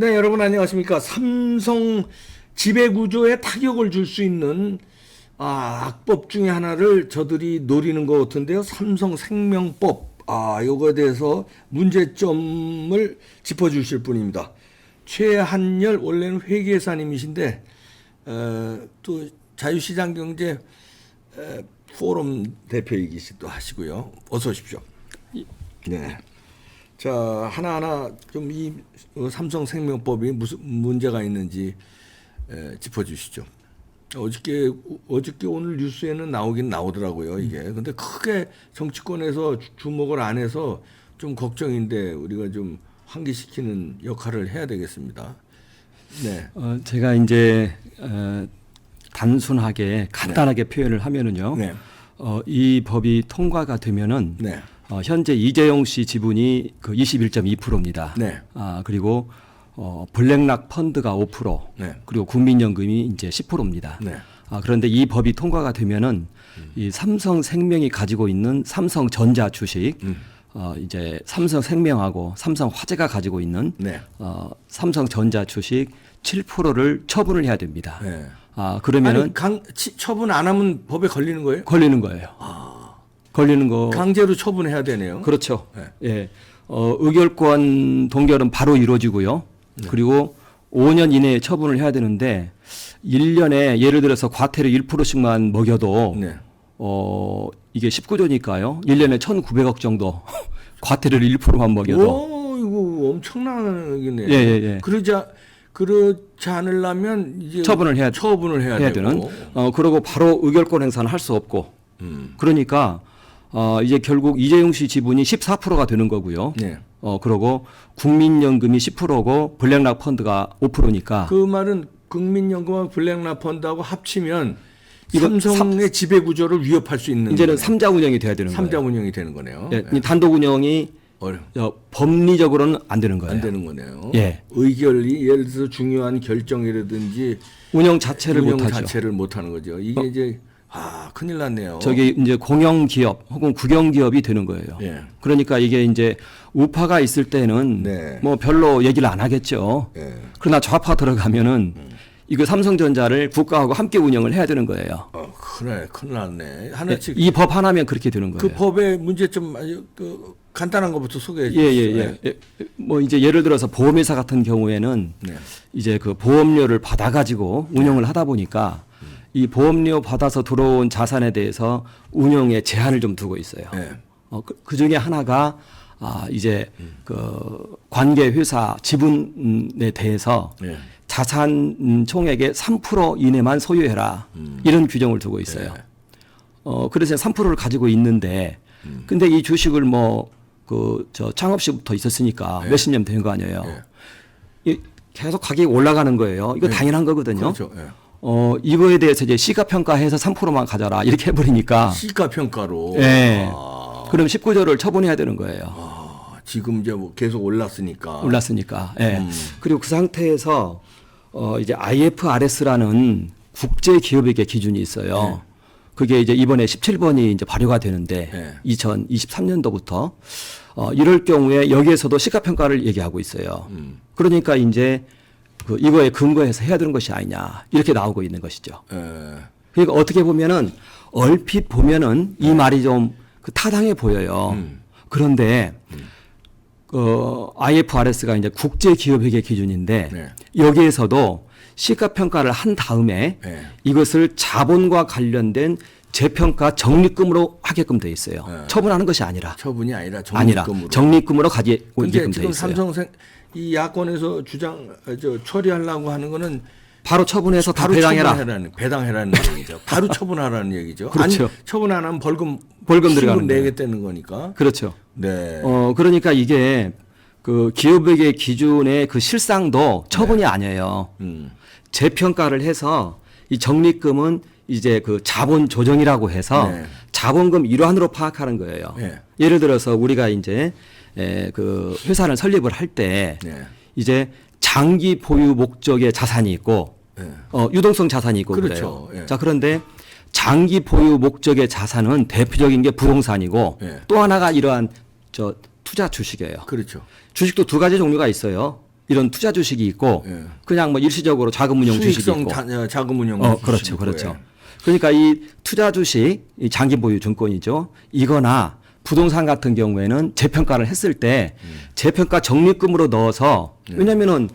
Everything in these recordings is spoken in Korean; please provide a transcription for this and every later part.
네, 여러분 안녕하십니까. 삼성 지배구조에 타격을 줄 수 있는 아, 악법 중에 하나를 저들이 노리는 것 같은데요. 삼성 생명법. 아, 요거에 대해서 문제점을 짚어주실 분입니다. 최한열 원래는 회계사님이신데 어, 또 자유시장 경제 에, 포럼 대표이기시도 하시고요. 어서 오십시오. 네. 자 하나하나 좀 이 삼성생명법이 무슨 문제가 있는지 에, 짚어주시죠. 어저께 어저께 오늘 뉴스에는 나오긴 나오더라고요 이게. 근데 크게 정치권에서 주- 주목을 안 해서 좀 걱정인데 우리가 좀 환기시키는 역할을 해야 되겠습니다. 네. 어, 제가 이제 어, 단순하게 간단하게 표현을 하면은요. 네. 어, 이 법이 통과가 되면은 네. 어, 현재 이재용 씨 지분이 그 21.2%입니다. 네. 아 그리고 어, 블랙락 펀드가 5%, 네. 그리고 국민연금이 이제 10%입니다. 네. 아 그런데 이 법이 통과가 되면은 이 삼성생명이 가지고 있는 삼성전자 주식, 음. 어, 이제 삼성생명하고 삼성화재가 가지고 있는 네. 어, 삼성전자 주식 7%를 처분을 해야 됩니다. 네. 아 그러면은 아니, 강, 치- 처분 안 하면 법에 걸리는 거예요? 걸리는 거예요. 걸리는 거. 강제로 처분해야 되네요. 그렇죠. 네. 예. 어, 의결권 동결은 바로 이루어지고요. 네. 그리고 5년 이내에 처분을 해야 되는데 1년에 예를 들어서 과태료 1%씩만 먹여도 네. 어, 이게 19조니까요. 1년에 1,900억 정도 과태료를 1%만 먹여도 오, 이거 엄청나게네. 예, 예, 예. 그러자 그렇지 않으려면 이제 처분을 해야- 처분을 해야, 해야 되고. 되는 어 그러고 바로 의결권 행사는 할 수 없고 음. 그러니까 어 이제 결국 이재용 씨 지분이 14%가 되는 거고요. 네. 어 그러고 국민연금이 10%고 블랙락 펀드가 5%니까 그 말은 국민연금과 블랙락 펀드하고 합치면 삼성의 지배 구조를 위협할 수 있는 이제는 삼자 운영이 돼야 되는 삼자 거예요. 운영이 되는 거네요. 예, 이 단독 운영이 어려 어, 법리적으로는 안 되는 거예요. 안 되는 거네요. 예. 의결이 예를 들어서 중요한 결정이라든지 운영 자체를 운영 못 하죠. 어. 자체를 못 하는 거죠. 이게 이제 아 큰일 났네요. 저기 이제 공영 기업 혹은 국영 기업이 되는 거예요. 예. 그러니까 이게 이제 우파가 있을 때는 네. 뭐 별로 얘기를 안 하겠죠. 예. 그러나 좌파 들어가면은 이거 삼성전자를 국가하고 함께 운영을 해야 되는 거예요. 어, 그래 큰일 났네. 하나씩 이 법 하나면 그렇게 되는 그 거예요. 법의 문제점 아주 그 간단한 것부터 소개해 예, 주시죠. 예, 예, 예. 뭐 이제 예를 들어서 보험회사 같은 경우에는 네. 이제 그 보험료를 받아가지고 운영을 하다 보니까 이 보험료 받아서 들어온 자산에 대해서 운영에 제한을 좀 두고 있어요. 네. 어, 그, 그 중에 하나가 아, 이제 그 관계 회사 지분에 대해서 네. 자산 음, 총액의 3% 이내만 소유해라. 이런 규정을 두고 있어요. 네. 어, 그래서 3%를 가지고 있는데 근데 이 주식을 뭐 그 저 창업 시부터 있었으니까 몇십 년 된 거 아니에요. 네. 이 계속 가격이 올라가는 거예요. 이거 당연한 거거든요. 그렇죠. 예. 어, 이거에 대해서 이제 시가 평가해서 3%만 가져라. 이렇게 해 버리니까 시가 평가로 예. 아, 그럼 19조를 처분해야 되는 거예요. 아, 지금 이제 뭐 계속 올랐으니까 올랐으니까. 예. 음. 그리고 그 상태에서 어 이제 IFRS라는 국제 기업에게 기준이 있어요. 네. 그게 이제 이번에 17번이 이제 발효가 되는데 네. 2023년도부터 어 이럴 경우에 여기에서도 시가 평가를 얘기하고 있어요. 음. 그러니까 이제 그 이거에 근거해서 해야 되는 것이 아니냐 이렇게 나오고 있는 것이죠. 예. 그러니까 어떻게 보면은 얼핏 보면은 이 말이 좀 그 타당해 보여요. 음. 그런데 그 IFRS가 이제 국제 기업회계 기준인데 네. 여기에서도 시가 평가를 한 다음에 네. 이것을 자본과 관련된 재평가 적립금으로 하게끔 돼 있어요. 네. 처분하는 것이 아니라 처분이 아니라 아니라 적립금으로. 적립금으로 가지고 근데 있게끔 돼 지금 있어요. 삼성 생 이 야권에서 주장 어, 저 처리하려고 하는 거는 바로 처분해서 다 바로 배당해라. 처분하라는 배당해라는 얘기죠. 바로 처분하라는 얘기죠. 그렇죠. 아니, 처분 안 하면 벌금 벌금 들어가는. 내겠다는 거니까. 그렇죠. 네. 어 그러니까 이게 그 기업회계 기준의 그 실상도 처분이 아니에요. 음. 재평가를 해서 이 적립금은 이제 그 자본 조정이라고 해서 네. 자본금 일환으로 파악하는 거예요. 네. 예를 들어서 우리가 이제 에, 그 회사를 설립을 할때 네. 이제 장기 보유 목적의 자산이 있고 네. 어, 유동성 자산이 있고 그렇죠. 그래요. 예. 자 그런데 장기 보유 목적의 자산은 대표적인 게 부동산이고 예. 또 하나가 이러한 저 투자 주식이에요. 그렇죠. 주식도 두 가지 종류가 있어요. 이런 투자 주식이 있고 예. 그냥 뭐 일시적으로 자금 운용 주식이 있고 자, 어, 자금 운용 어, 그렇죠, 그렇죠. 예. 그러니까 이 투자 주식, 이 장기 보유 증권이죠. 이거나 부동산 같은 경우에는 재평가를 했을 때 음. 재평가 적립금으로 넣어서 네. 왜냐면은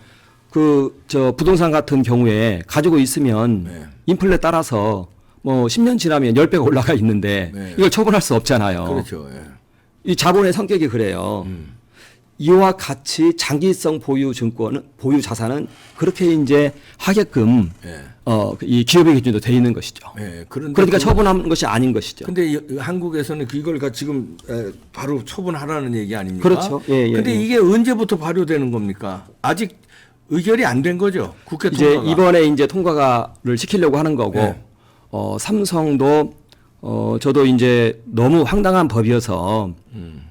그 저 부동산 같은 경우에 가지고 있으면 네. 인플레 따라서 뭐 10년 지나면 10배가 올라가 있는데 네. 이걸 처분할 수 없잖아요. 그렇죠. 예. 이 자본의 성격이 그래요. 음. 이와 같이 장기성 보유 증권은 보유 자산은 그렇게 이제 하게끔 예. 어, 이 기업의 기준도 돼 있는 것이죠. 예. 그런데 그러니까 그- 처분하는 것이 아닌 것이죠. 근데 이- 한국에서는 이걸 가 지금 에, 바로 처분하라는 얘기 아닙니까? 그렇죠. 예, 예, 근데 예. 이게 언제부터 발효되는 겁니까? 아직 의결이 안 된 거죠. 국회 이제 통과가. 이번에 이제 통과를 시키려고 하는 거고 네. 어, 삼성도 어, 저도 이제 너무 황당한 법이어서 음.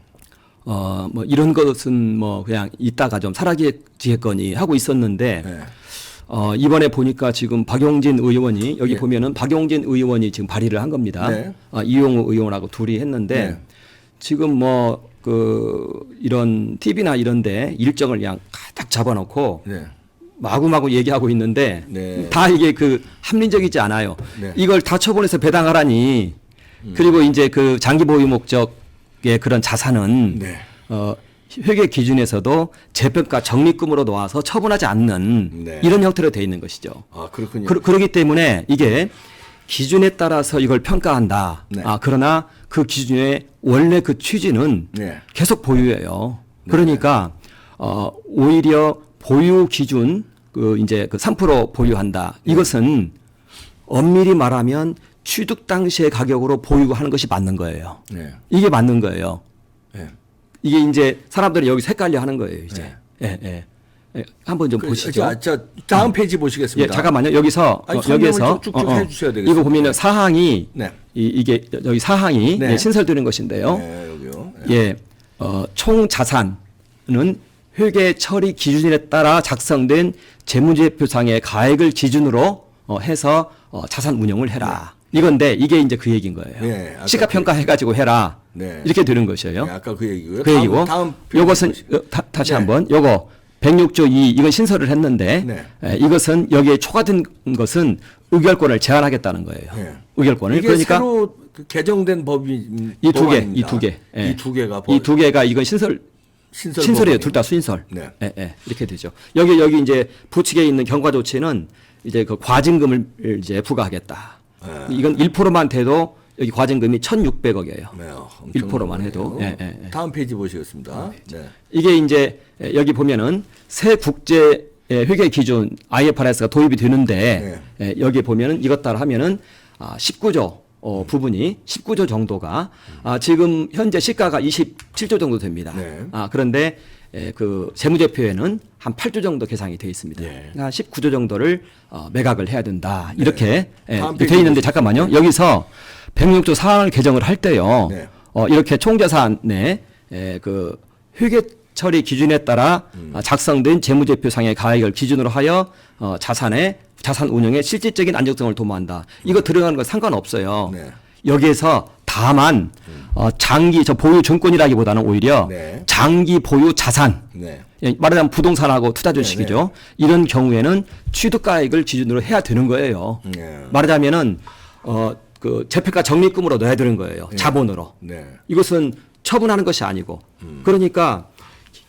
어, 뭐 이런 것은 뭐 그냥 이따가 좀 사라지겠거니 하고 있었는데 네. 어, 이번에 보니까 지금 박용진 의원이 여기 예. 보면은 박용진 의원이 지금 발의를 한 겁니다. 네. 아, 이용우 의원하고 둘이 했는데 네. 지금 뭐 그 이런 TV나 이런데 일정을 그냥 가득 잡아놓고 네. 마구마구 얘기하고 있는데 네. 다 이게 그 합리적이지 않아요. 네. 음. 이걸 다 처분해서 배당하라니 그리고 이제 그 장기 보유 목적의 그런 자산은 네. 어 회계 기준에서도 재평가 적립금으로 놓아서 처분하지 않는 네. 이런 형태로 돼 있는 것이죠. 아 그렇군요. 그, 그렇기 때문에 이게 기준에 따라서 이걸 평가한다. 네. 아 그러나 그 기준의 원래 그 취지는 네. 계속 보유예요. 그러니까 어 오히려 보유 기준 그 이제 그 3% 보유한다. 네. 이것은 엄밀히 말하면 취득 당시의 가격으로 보유하는 것이 맞는 거예요. 네. 이게 맞는 거예요. 네. 이게 이제 사람들이 여기서 헷갈려 하는 거예요, 이제. 예, 예. 예, 한번 좀 그, 보시죠. 자, 자, 다음 페이지 보시겠습니다. 예, 잠깐만요. 여기서 아니, 어, 설명을 여기서 쭉 쭉쭉 해주셔야 되겠습니다. 이거 보면은 사항이 네. 이, 이게 여기 사항이 네. 예, 신설되는 것인데요. 네, 여기요. 네. 예, 어, 총 자산은 회계 처리 기준에 따라 작성된 재무제표상의 가액을 기준으로 어, 해서 어, 자산 운용을 해라. 이건데 이게 이제 그 얘기인 거예요. 네, 시가 평가 해가지고 해라. 네. 이렇게 되는 것이에요. 네, 아까 그 얘기고요. 그 다음- 얘기고 다음 페이지 요것은. 어, 다, 다시 네. 한번 요거 106조 2 이건 신설을 했는데 네. 에, 이것은 여기에 초과된 것은 의결권을 제한하겠다는 거예요. 네. 의결권을 이게 그러니까 새로 그 개정된 법이 이 두 개, 이 두 개, 예. 이두 개가 법, 이두 개가 이건 신설 신설. 법안이- 둘다 신설. 네. 예, 예, 이렇게 되죠. 여기 여기 이제 부칙에 있는 경과 조치는 이제 그 과징금을 이제 부과하겠다. 네. 이건 1%만 돼도 여기 과징금이 1,600억이에요. 네, 엄청 1%만 많네요. 해도. 예, 예, 예. 다음 페이지 보시겠습니다. 네. 이게 이제 여기 보면은 새 국제 회계 기준 IFRS가 도입이 되는데 예, 여기 보면은 이것 따라 하면은 아, 19조 어, 부분이 19조 정도가 아, 지금 현재 시가가 27조 정도 됩니다. 네. 아, 그런데 예, 그 재무제표에는 한 8조 정도 계상이 돼 있습니다. 네. 그러니까 19조 정도를 어, 매각을 해야 된다. 이렇게 예, 다음 돼 페이지 있는데. 잠깐만요. 여기서 106조 사항을 개정을 할 때요. 네. 어, 이렇게 총자산의 에, 그 회계 처리 기준에 따라 음. 아, 작성된 재무제표상의 가액을 기준으로 하여 어, 자산의 자산 운영의 실질적인 안정성을 도모한다. 이거 들어가는 건 상관없어요. 네. 여기에서 다만 어, 장기 저 보유 증권이라기보다는 오히려 네. 장기 보유 자산 네. 예, 말하자면 부동산하고 투자 주식이죠. 이런 경우에는 취득가액을 기준으로 해야 되는 거예요. 네. 말하자면은 어 그 재평가 적립금으로 넣어야 되는 거예요. 자본으로. 네. 이것은 처분하는 것이 아니고 음. 그러니까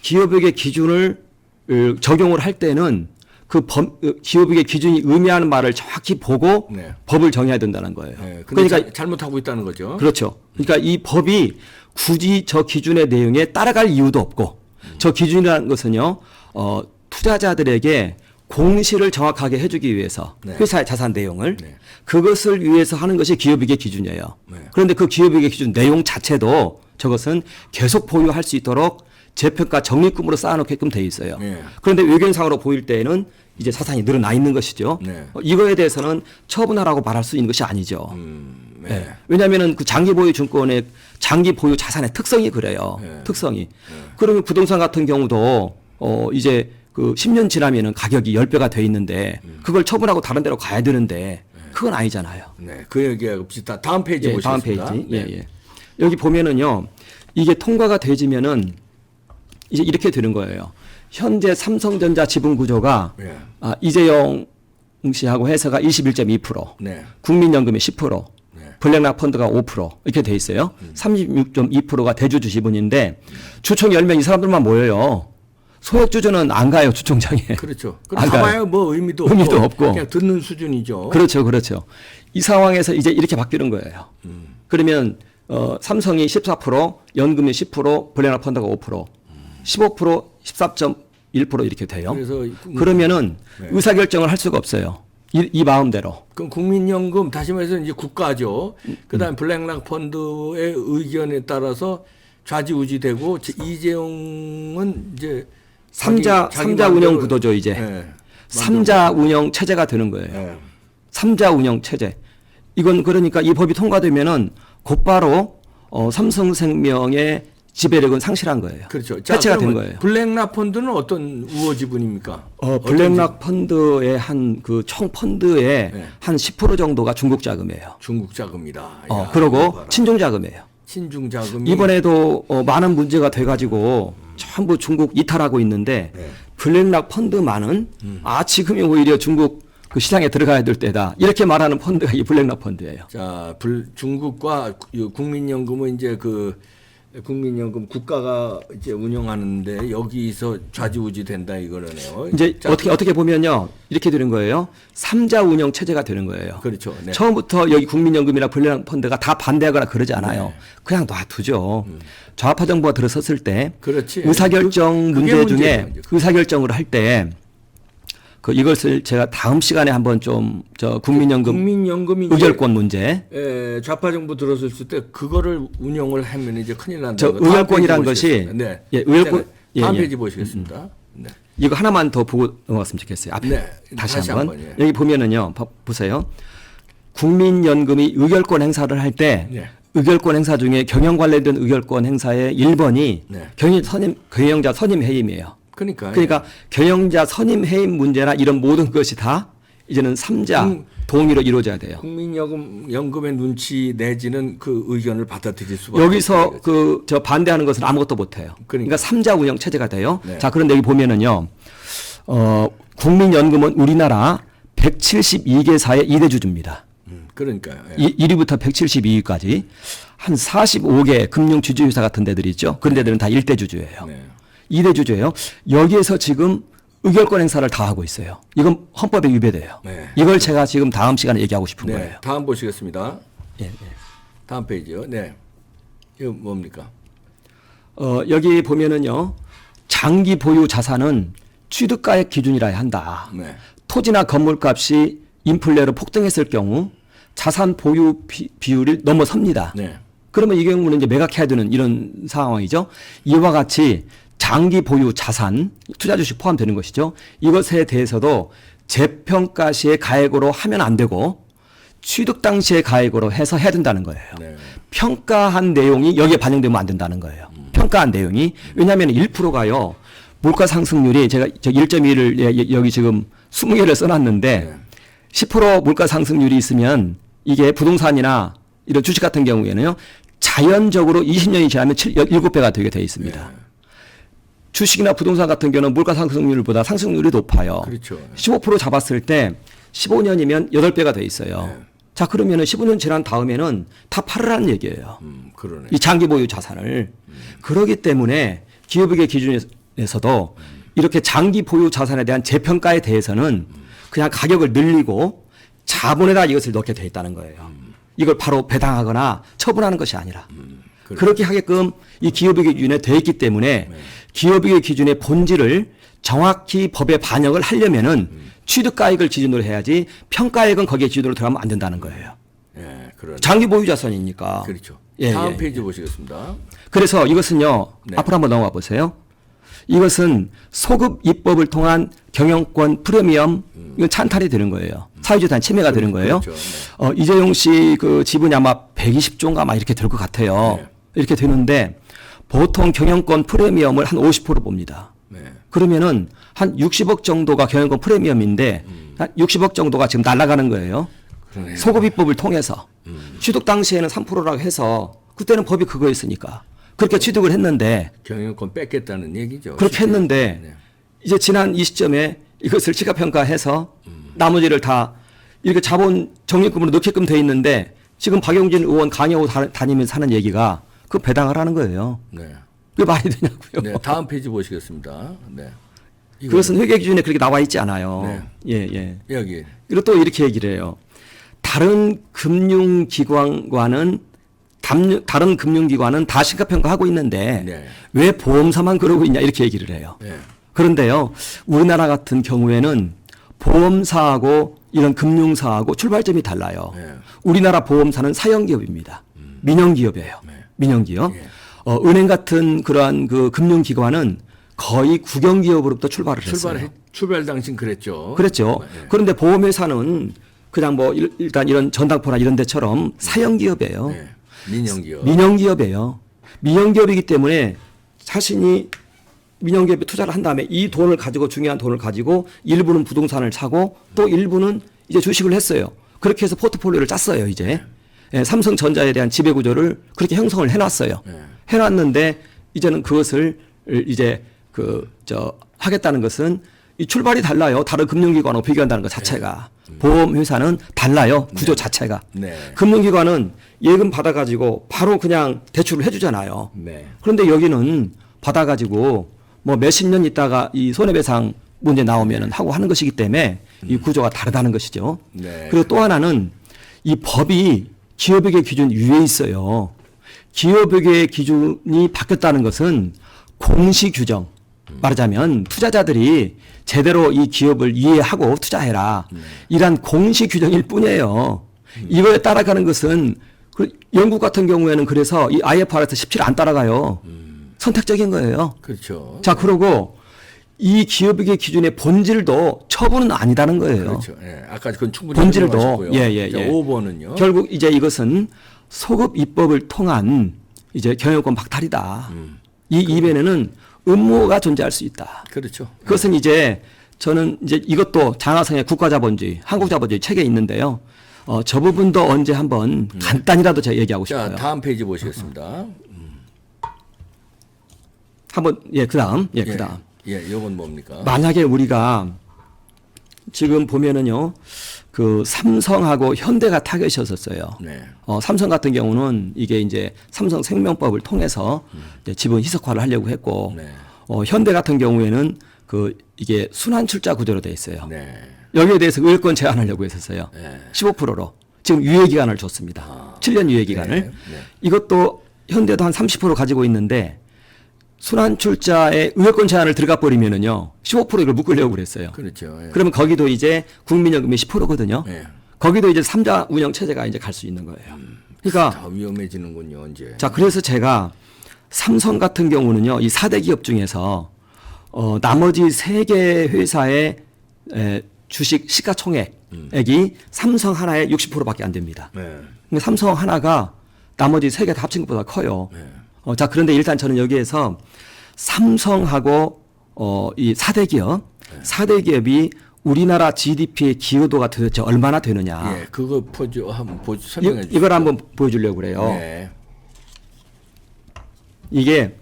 기업에게 기준을 어, 적용을 할 때는 그 법, 어, 기업에게 기준이 의미하는 말을 정확히 보고 네. 법을 정해야 된다는 거예요. 네. 그러니까 자- 잘못하고 있다는 거죠. 그렇죠. 그러니까 이 법이 굳이 저 기준의 내용에 따라갈 이유도 없고 저 기준이라는 것은요, 어, 투자자들에게 공시를 정확하게 해주기 위해서 네. 회사의 자산 내용을 네. 그것을 위해서 하는 것이 기업이익의 기준이에요. 네. 그런데 그 기업이익의 기준 내용 자체도 저것은 계속 보유할 수 있도록 재평가 적립금으로 쌓아놓게끔 돼 있어요. 네. 그런데 외견상으로 보일 때에는 이제 사산이 늘어나 있는 것이죠. 네. 어, 이거에 대해서는 처분하라고 말할 수 있는 것이 아니죠. 음, 네. 예. 왜냐하면은 그 장기 보유 증권의 장기 보유 자산의 특성이 그래요. 네. 특성이. 그러면 부동산 같은 경우도 어 이제 그 10년 지나면은 가격이 10배가 돼 있는데 음. 그걸 처분하고 다른 데로 가야 되는데 그건 아니잖아요. 네. 그 비슷한 다음 페이지 예, 다음 보시겠습니다. 페이지. 네. 예, 예. 여기 보면은요. 이게 통과가 되지면은 이제 이렇게 되는 거예요. 현재 삼성전자 지분 구조가 예. 아, 이재용 씨하고 회사가 21.2%, 네. 국민연금이 10%, 네. 블랙락 펀드가 5% 이렇게 돼 있어요. 36.2%가 대주주 지분인데 주총 10명 이 사람들만 모여요. 소액 주주는 안 가요 주총장에. 그렇죠. 안 가요. 뭐 의미도 없고, 의미도 없고. 그냥 듣는 수준이죠. 그렇죠, 그렇죠. 이 상황에서 이제 이렇게 바뀌는 거예요. 음. 그러면 어, 삼성이 14%, 연금이 10%, 블랙락 펀드가 5%, 15%, 14.1% 이렇게 돼요. 그래서 이- 그러면은 네. 의사 결정을 할 수가 없어요. 이, 이 마음대로. 그럼 국민연금 다시 말해서 이제 국가죠. 음. 그다음 블랙락 펀드의 의견에 따라서 좌지우지되고 지- 이재용은 이제 삼자 삼자 운영 구도죠 이제. 예. 삼자 운영 체제가 되는 거예요. 예. 삼자 운영 체제. 이건 그러니까 이 법이 통과되면은 곧바로 어, 삼성생명의 지배력은 상실한 거예요. 그렇죠. 자, 해체가 된 거예요. 블랙락 펀드는 어떤 우호 지분입니까? 어, 블랙락 펀드의 한 그 총 펀드의 네. 한10% 정도가 중국 자금이에요. 중국 자금이다. 어, 야, 그러고 봐라. 친중 자금이에요. 친중 자금이 이번에도 어, 많은 문제가 돼 가지고 전부 중국 이탈하고 있는데 네. 블랙락 펀드만은 음. 아 지금이 오히려 중국 그 시장에 들어가야 될 때다 이렇게 말하는 펀드가 이 블랙락 펀드예요. 자, 불, 중국과 구- 국민연금은 이제 그 국민연금 국가가 이제 운영하는데 여기서 좌지우지 된다 이거네요. 이제 자, 어떻게 어떻게 보면요 이렇게 되는 거예요. 삼자 운영 체제가 되는 거예요. 그렇죠. 네. 처음부터 여기 국민연금이나 블랙락 펀드가 다 반대하거나 그러지 않아요. 네. 그냥 놔두죠. 좌파 정부가 들어섰을 때 음. 그렇지. 의사결정 그- 문제 중에. 의사결정을 할 때 그 이것을 제가 다음 시간에 한번 좀 저 국민연금 국민연금이 이제, 의결권 문제 에, 좌파 정부 들어섰을 때 그거를 운영을 하면 이제 큰일 난다. 저 의결권이란 것이 네. 예, 의결권- 예, 다음 예. 페이지 보시겠습니다. 네. 이거 하나만 더 보고 넘어갔으면 좋겠어요. 앞에 네, 다시, 다시 한번 한번, 예. 여기 보면은요, 봐- 보세요. 국민연금이 의결권 행사를 할때 네. 의결권 행사 중에 경영 관련된 의결권 행사의 1번이 네. 경영 선임 경영자 선임 해임이에요. 그러니까 그러니까 경영자 선임 해임 문제나 이런 모든 것이 다 이제는 삼자 음. 동의로 이루어져야 돼요. 국민연금 연금의 눈치 내지는 그 의견을 받아들일 수가 여기서 그 저 반대하는 것은 아무것도 못 해요. 그러니까. 그러니까 운영 체제가 돼요. 네. 자, 그런데 여기 보면은요. 어, 국민연금은 우리나라 172개사의 2대 주주입니다. 음, 그러니까요. 예. 이 1위부터 172위까지 한 45개 금융 주주회사 같은 데들이 있죠. 그런 데들은 다 1대 주주예요. 네. 2대 주주예요. 여기에서 지금 의결권 행사를 다 하고 있어요. 이건 헌법에 위배돼요. 네. 이걸 제가 지금 다음 시간에 얘기하고 싶은 네. 거예요. 다음 보시겠습니다. 예, 예. 다음 페이지요. 네. 이거 뭡니까? 어, 여기 보면은요. 장기 보유 자산은 취득가액 기준이라 야 한다. 네. 토지나 건물값이 인플레로 폭등했을 경우 자산 보유 비, 비율이 넘어섭니다. 네. 그러면 이 경우는 이제 매각해야 되는 이런 상황이죠. 이와 같이 장기 보유 자산, 투자 주식 포함되는 것이죠. 이것에 대해서도 재평가 시의 가액으로 하면 안 되고 취득 당시의 가액으로 해서 해야 된다는 거예요. 네. 평가한 내용이 여기에 반영되면 안 된다는 거예요. 평가한 내용이 왜냐하면 1%가요. 물가 상승률이 제가 저 1.1을 여기 지금 20개를 써놨는데 네. 10% 물가 상승률이 있으면 이게 부동산이나 이런 주식 같은 경우에는요. 자연적으로 20년이 지나면 7, 7배가 되게 돼 있습니다. 네. 주식이나 부동산 같은 경우는 물가 상승률보다 상승률이 높아요. 그렇죠. 15% 잡았을 때 15년이면 8배가 돼 있어요. 네. 자, 그러면은 15년 지난 다음에는 다 팔으라는 얘기예요. 음, 그러네. 이 장기 보유 자산을. 그러기 때문에 기업의 기준에서도 이렇게 장기 보유 자산에 대한 재평가에 대해서는 그냥 가격을 늘리고 자본에다 이것을 넣게 돼 있다는 거예요. 이걸 바로 배당하거나 처분하는 것이 아니라. 그래. 그렇게 하게끔 이 기업의 기준에 돼 있기 때문에 기업의 기준의 본질을 정확히 법에 반영을 하려면은 취득가액을 기준으로 해야지 평가액은 거기에 기준으로 들어가면 안 된다는 거예요. 예. 장기 보유 자산이니까. 그렇죠. 예, 다음 예. 페이지 보시겠습니다. 그래서 이것은요. 네. 앞으로 한번 넘어가 보세요. 이것은 소급 입법을 통한 경영권 프리미엄 이건 찬탈이 되는 거예요. 사유재산 침해가 되는 거예요. 음. 그렇죠. 네. 어, 이재용 씨 그 지분이 아마 120조인가 막 이렇게 될 것 같아요. 네. 이렇게 되는데 보통 경영권 프리미엄을 한 50% 봅니다. 네. 그러면은 한 60억 정도가 경영권 프리미엄인데 한 60억 정도가 지금 날아가는 거예요. 그러네요. 소급 입법을 통해서 취득 당시에는 3%라고 해서 그때는 법이 그거였으니까 그렇게 취득을 했는데 경영권 뺏겠다는 얘기죠. 그렇게. 했는데 네. 이제 지난 이 시점에 이것을 시가평가해서 나머지를 다 이렇게 자본 적립금으로 넣게끔 돼 있는데 지금 박용진 의원 강요 다- 다니면서 하는 얘기가 그 배당을 하는 거예요. 네. 그게 말이 되냐고요. 네. 다음 페이지 보시겠습니다. 네. 이거 그것은 회계 기준에 그렇게 나와 있지 않아요. 네. 예, 예. 여기 그리고 또 이렇게 얘기를 해요. 다른 금융기관과는 담- 다른 금융기관은 다 시가평가하고 있는데 네. 왜 보험사만 그러고 있냐 이렇게 얘기를 해요. 네. 그런데요, 우리나라 같은 경우에는 보험사하고 이런 금융사하고 출발점이 달라요. 네. 우리나라 보험사는 사형기업입니다. 민영기업이에요. 네. 민영기업. 예. 어, 은행 같은 그러한 그 금융기관은 거의 국영기업으로부터 출발을 했어요. 출발 출발 당신 그랬죠. 그랬죠. 네. 그런데 보험회사는 그냥 뭐 일- 일단 이런 전당포나 이런 데처럼 사형기업이에요. 네. 민영기업. 민영기업이에요. 민영기업이기 때문에 자신이 민영기업에 투자를 한 다음에 이 돈을 가지고 중요한 돈을 가지고 일부는 부동산을 사고 또 일부는 이제 주식을 했어요. 그렇게 해서 포트폴리오를 짰어요, 이제. 예, 삼성전자에 대한 지배구조를 그렇게 형성을 해놨어요. 네. 해놨는데 이제는 그것을 이제 그 저 하겠다는 것은 이 출발이 달라요. 다른 금융기관하고 비교한다는 것 자체가. 보험회사는 달라요. 구조 자체가. 네. 금융기관은 예금 받아가지고 바로 그냥 대출을 해주잖아요. 네. 그런데 여기는 받아가지고 뭐 몇십 년 있다가 이 손해배상 문제 나오면은 하고 하는 것이기 때문에 이 구조가 다르다는 것이죠. 네. 그리고 또 하나는 이 법이 기업회계 기준 위에 있어요. 기업회계 기준이 바뀌었다는 것은 공시 규정 말하자면 투자자들이 제대로 이 기업을 이해하고 투자해라. 이란 공시 규정일 뿐이에요. 이거에 따라가는 것은 그 영국 같은 경우에는 그래서 이 IFRS 17 안 따라가요. 선택적인 거예요. 그렇죠. 자, 그러고 이 기업의 기준의 본질도 처분은 아니다는 거예요. 그렇죠. 예. 아까 그건 충분히 본질도. 예, 예, 자, 예. 5번은요. 결국 이제 이것은 소급 입법을 통한 이제 경영권 박탈이다. 음. 이 이변에는 음모가 존재할 수 있다. 그렇죠. 그것은 이제 저는 이제 이것도 장하성의 국가자본주의, 한국자본주의 책에 있는데요. 어, 저 부분도 언제 한번 간단히라도 제가 얘기하고 자, 싶어요. 다음 페이지 보시겠습니다. 한번 예, 그다음. 예, 그다음. 예, 예, 요건 뭡니까? 만약에 우리가 지금 보면은요. 그 삼성하고 현대가 타겟이었었어요. 네. 어, 삼성 같은 경우는 이게 이제 삼성 생명법을 통해서 이제 지분 희석화를 하려고 했고, 네. 어, 현대 같은 경우에는 그 이게 순환 출자 구조로 돼 있어요. 네. 여기에 대해서 의뢰권 제한하려고 했었어요. 네. 15%로. 지금 유예 기간을 줬습니다. 7년 유예 기간을. 네, 네. 이것도 현대도 한 30% 가지고 있는데 순환 출자에 의뢰권 제한을 들어가 버리면은요. 15% 이걸 묶으려고 그랬어요. 그렇죠. 예. 그러면 거기도 이제 국민연금이 10%거든요. 네. 거기도 이제 삼자 운영 체제가 이제 갈 수 있는 거예요. 그러니까 더 위험해지는군요, 이제. 자 그래서 제가 삼성 같은 경우는요 이 4대 기업 중에서 어 나머지 세 개 회사의 에, 주식 시가총액이 삼성 하나의 60%밖에 안 됩니다. 네. 근데 삼성 하나가 나머지 세 개 다 합친 것보다 커요. 네. 어, 자, 그런데 일단 저는 여기에서 삼성하고 어, 이 4대 기업, 네. 사 4대 기업이 우리나라 GDP의 기여도가 도대체 얼마나 되느냐. 예, 그거 포즈 한번 보 이, 설명해 주세요. 이걸 한번 보여주려고 그래요. 네. 이게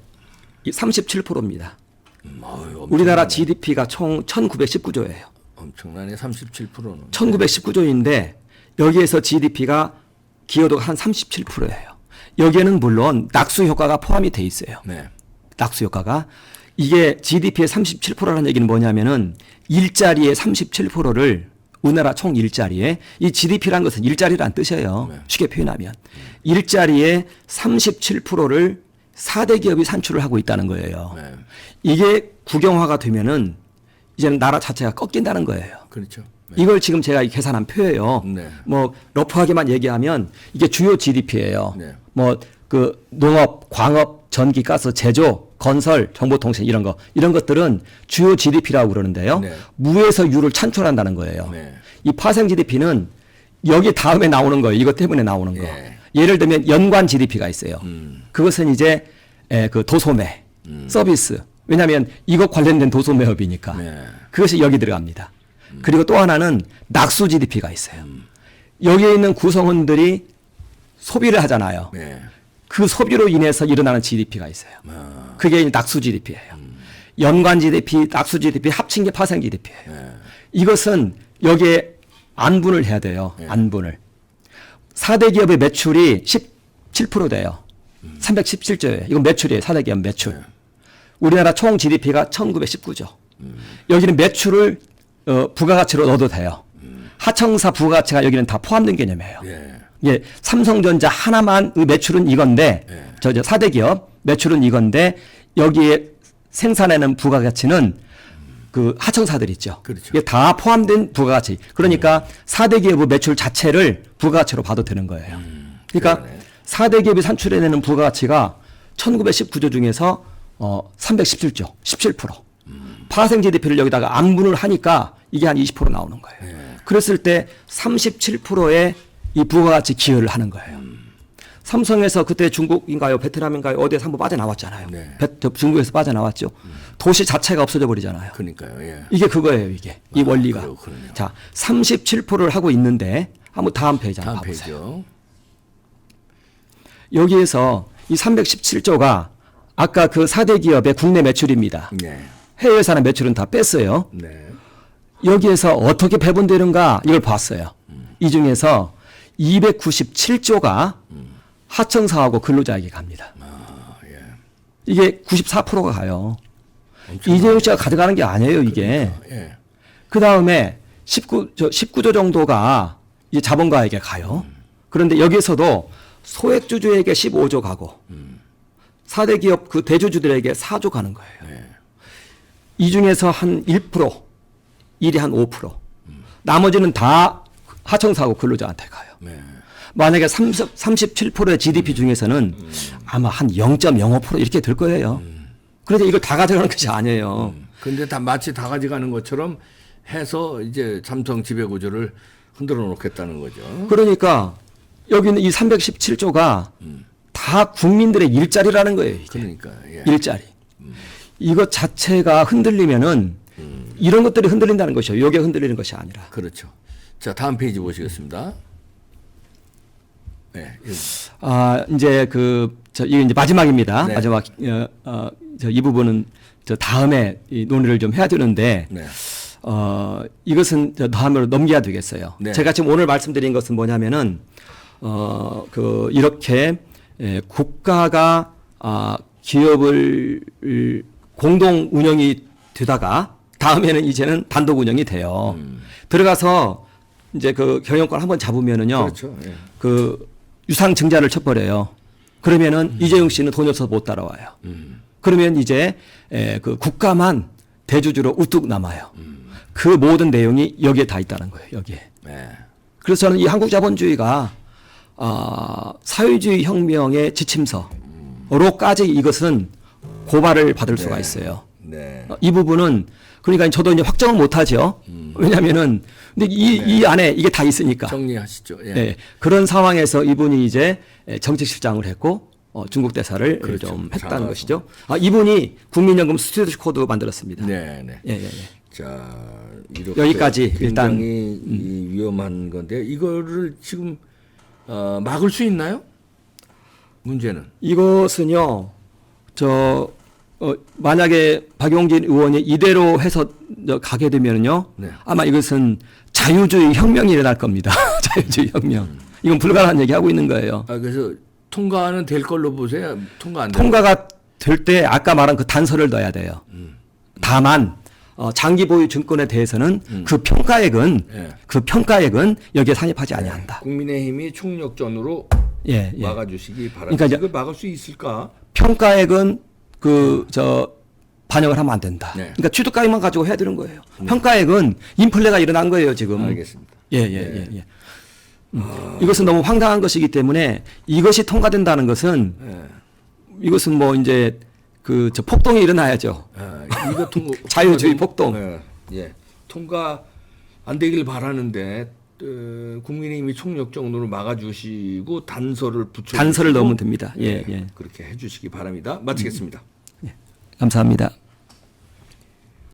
37%입니다. 음, 어휴, 우리나라 엄청나네. GDP가 총 1919조예요. 엄청나네. 37%는. 1919조인데 여기에서 GDP가 기여도가 한 37%예요. 여기에는 물론 낙수 효과가 포함이 돼 있어요. 네. 낙수 효과가 이게 GDP의 37%라는 얘기는 뭐냐면은 일자리의 37%를 우리나라 총 일자리에 이 GDP라는 것은 일자리라는 뜻이에요. 네. 쉽게 표현하면 일자리의 37%를 4대 기업이 산출을 하고 있다는 거예요. 네. 이게 국영화가 되면은 이제는 나라 자체가 꺾인다는 거예요. 그렇죠. 네. 이걸 지금 제가 계산한 표예요. 네. 뭐 러프하게만 얘기하면 이게 주요 GDP예요. 네. 뭐 그 농업, 광업, 전기, 가스, 제조, 건설, 정보통신 이런 거 이런 것들은 주요 GDP라고 그러는데요. 네. 무에서 유를 찬출한다는 거예요. 네. 이 파생 GDP는 여기 다음에 나오는 거예요. 이것 때문에 나오는 거. 예. 예를 들면 연관 GDP가 있어요. 음. 그것은 이제 에, 그 도소매, 서비스. 왜냐하면 이것 관련된 도소매업이니까. 네. 그것이 여기 들어갑니다. 그리고 또 하나는 낙수 GDP가 있어요. 여기에 있는 구성원들이 소비를 하잖아요. 네. 그 소비로 인해서 일어나는 GDP가 있어요. 아, 그게 낙수 GDP예요. 연관 GDP, 낙수 GDP 합친 게 파생 GDP예요. 예. 이것은 여기에 안분을 해야 돼요. 안분을. 4대 기업의 매출이 17% 돼요. 317조예요. 이건 매출이에요. 4대 기업 매출. 우리나라 총 GDP가 1919조. 여기는 매출을 어, 부가가치로 넣어도 돼요. 하청사 부가가치가 여기는 다 포함된 개념이에요. 예. 예, 삼성전자 하나만 의 매출은 이건데 예. 저, 저 4대 기업 매출은 이건데 여기에 생산하는 부가가치는 그 하청사들 있죠. 그렇죠. 이게 다 포함된 부가가치. 그러니까 4대 기업의 매출 자체를 부가가치로 봐도 되는 거예요. 그러니까 그러네. 4대 기업이 산출해내는 부가가치가 1919조 중에서 어 317조, 17%. 파생 GDP를 여기다가 안분을 하니까 이게 한 20% 나오는 거예요. 네. 그랬을 때 37%의 이 부가가치 기여를 하는 거예요. 삼성에서 그때 중국인가요, 베트남인가요, 어디에서 한번 빠져나왔잖아요. 네. 베- 저 중국에서 빠져나왔죠. 도시 자체가 없어져 버리잖아요. 그러니까요. 예. 이게 그거예요, 이게. 이 원리가. 그래요, 그러네요. 자, 37%를 하고 있는데 한번 다음 페이지 한번 다음 봐보세요. 페이지요. 여기에서 이 317조가 아까 그 4대 기업의 국내 매출입니다. 네. 해외 사는 매출은 다 뺐어요. 네. 여기에서 어떻게 배분되는가 이걸 봤어요. 이 중에서 297조가 하청사하고 근로자에게 갑니다. 아, 예. 이게 94%가 가요. 이재용 씨가 가져가는 게 아니에요, 이게. 예. 그 다음에 19, 저 19조 정도가 이제 자본가에게 가요. 그런데 여기서도 소액주주에게 15조 가고, 4대 기업 그 대주주들에게 4조 가는 거예요. 네. 이 중에서 한 1%, 일이 한 5%, 나머지는 다 하청사하고 근로자한테 가요. 네. 만약에 30, 37%의 GDP 중에서는 아마 한 0.05% 이렇게 될 거예요. 그런데 이걸 다 가져가는 것이 아니에요. 근데 다 마치 다 가져가는 것처럼 해서 이제 삼성 지배 구조를 흔들어 놓겠다는 거죠. 그러니까 여기는 이 317조가 다 국민들의 일자리라는 거예요. 이게. 그러니까 예. 일자리. 이것 자체가 흔들리면은 이런 것들이 흔들린다는 것이요. 이게 흔들리는 것이 아니라. 그렇죠. 자, 다음 페이지 보시겠습니다. 네. 여기. 아, 이제 그, 저, 이게 이제 마지막입니다. 네. 마지막, 어, 어, 저, 이 부분은 저 다음에 이 논의를 좀 해야 되는데, 네. 어, 이것은 저 다음으로 넘겨야 되겠어요. 네. 제가 지금 오늘 말씀드린 것은 뭐냐면은, 어, 그, 이렇게, 예, 국가가, 아, 기업을 공동 운영이 되다가, 다음에는 이제는 단독 운영이 돼요. 들어가서 이제 그 경영권 한번 잡으면은요. 음. 그렇죠. 예. 그 유상 증자를 쳐버려요. 그러면은 이재용 씨는 돈이 없어서 못 따라와요. 그러면 이제 에, 그 국가만 대주주로 우뚝 남아요. 그 모든 내용이 여기에 다 있다는 거예요. 여기에. 네. 그래서 저는 이 한국 자본주의가 아, 사회주의 혁명의 지침서로까지 이것은 고발을 받을 수가 있어요. 네. 어, 이 부분은 그러니까 저도 이제 확정은 못하죠. 왜냐하면은 근데 이, 이 안에 이게 다 있으니까. 정리하시죠. 예. 네, 그런 상황에서 이분이 이제 정책실장을 했고 어, 중국 대사를 그렇죠. 좀 했다는 장하고. 것이죠. 아, 이분이 국민연금 스튜디오 코드 만들었습니다. 네, 네. 예, 예, 예. 자, 이렇게 여기까지 일단, 음. 굉장히 이 위험한 건데 이거를 지금 어, 막을 수 있나요? 문제는 이것은요, 저, 어, 만약에 박용진 의원이 이대로 해서 저 가게 되면요, 네. 아마 이것은 자유주의 혁명이 일어날 겁니다. 자유주의 혁명. 이건 불가능한 얘기 하고 있는 거예요. 아 그래서 통과는 될 걸로 보세요. 통과 안 돼. 통과가 될 때 아까 말한 그 단서를 넣어야 돼요. 다만 어, 장기 보유 증권에 대해서는 그 평가액은 예. 그 평가액은 여기에 산입하지 아니한다. 국민의힘이 총력전으로 예, 예. 막아주시기 바랍니다. 그러니까 이걸 막을 수 있을까? 평가액은 그 저 반영을 하면 안 된다. 네. 그러니까 취득가액만 가지고 해야 되는 거예요. 평가액은 인플레가 일어난 거예요 지금. 알겠습니다. 예, 예, 예, 예. 음. 이것은 너무 황당한 것이기 때문에 이것이 통과된다는 것은 예. 이것은 뭐 이제 그 저 폭동이 일어나야죠. 아, 이거 통과 자유주의 폭동. 예, 예. 통과 안 되길 바라는데 어, 국민의힘이 총력전으로 막아주시고 단서를 붙여 단서를 넣으면 됩니다. 예, 예, 예. 그렇게 해주시기 바랍니다. 마치겠습니다. 감사합니다.